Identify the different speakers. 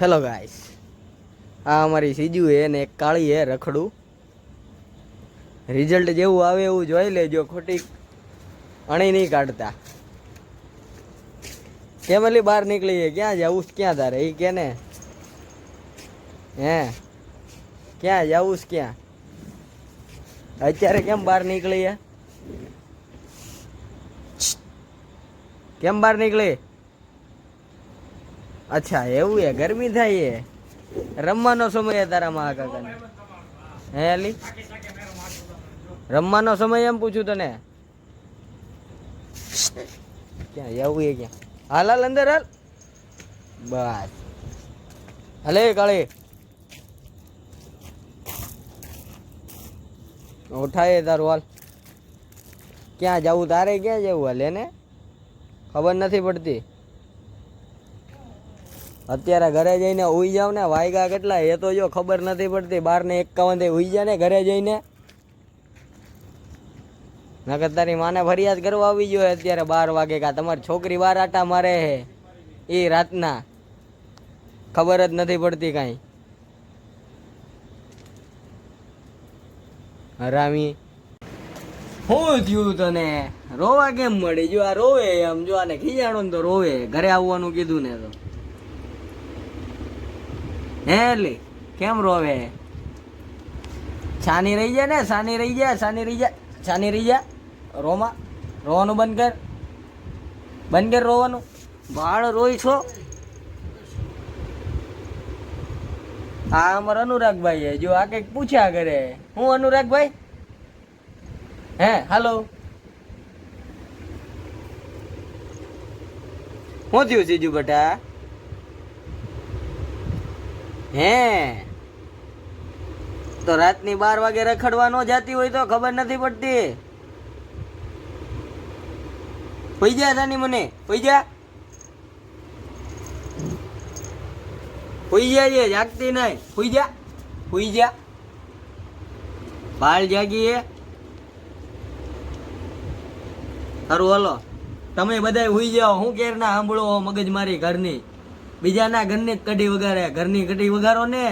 Speaker 1: Hello guys આ અમારી સીજુ હે ને એક કાળી હે રખડું. રિઝલ્ટ જેવું આવે એવું જોઈ લેજો, ખોટી અણી નહીં કાઢતા. કેમલી બહાર નીકળી છે, ક્યાં જવું ક્યાં તારે? એ કે ને. હે? ક્યાં જવું ક્યાં? અત્યારે કેમ બહાર નીકળી કેમ બહાર નીકળી? અચ્છા, એવું એ? ગરમી થાય એ? રમવાનો સમય તારા મહા કાકાને. હે, અલી? રમવાનો સમય એમ પૂછું તને? ક્યાં, એવું એ ક્યાં? હાલ હાલ, અંદર હાલ. બસ. હલે, કાળી. ઉઠાય તારું, હાલ. ક્યાં જવું? તારે ક્યાં જવું, હાલે ને? ખબર નથી પડતી. અત્યારે ઘરે જઈને ઉઈ જાવ ને, વાયગા કેટલા, એ તો જો ખબર નથી પડતી. બાર ને એકાવનથી ઉઈ જાય ને ઘરે જઈને. નકર તારી માને ફરિયાદ કરવા આવી જોઈએ અત્યારે બાર વાગે કા. તમારી છોકરી બાર આટા મારે હે એ રાતના. ખબર જ નથી પડતી કાંઈ. હરામી શું થયું તને? રોવા કેમ મળી? જો આ રોવે આમ જો આને ખીજાણું તો રોવે. ઘરે આવવાનું કીધું ને તો. હે લી, કેમ રોવે? છાની રહી જાય ને, સાની રહી જાય સાની રહી જાય છાની રહી જાય રોમાં, રોવાનું બંધ કર. બંધ કર રોવાનું. બાળ રોય છો? આ અમારો અનુરાગભાઈ જો આ કંઈક પૂછ્યા કરે. હું અનુરાગભાઈ? હે, હાલો. શું થયું સીજુ બેટા? હે? તો રાતની બાર વાગે રખડવા ન જાતી હોય તો ખબર નથી પડતી. પૈજા તાની મને પૈજા હોઈ જા જે, જાગતી નહીં. હોઈ જા હોઈ જા. બાળ જાગી એ સારું, હલો. તમે બધા હુઈ જાઓ. હું કેર ના સાંભળો મગજ મારી ઘરની? બીજાના ઘરની કઢી વગાડે. ઘરની કઢી વગાડો ને.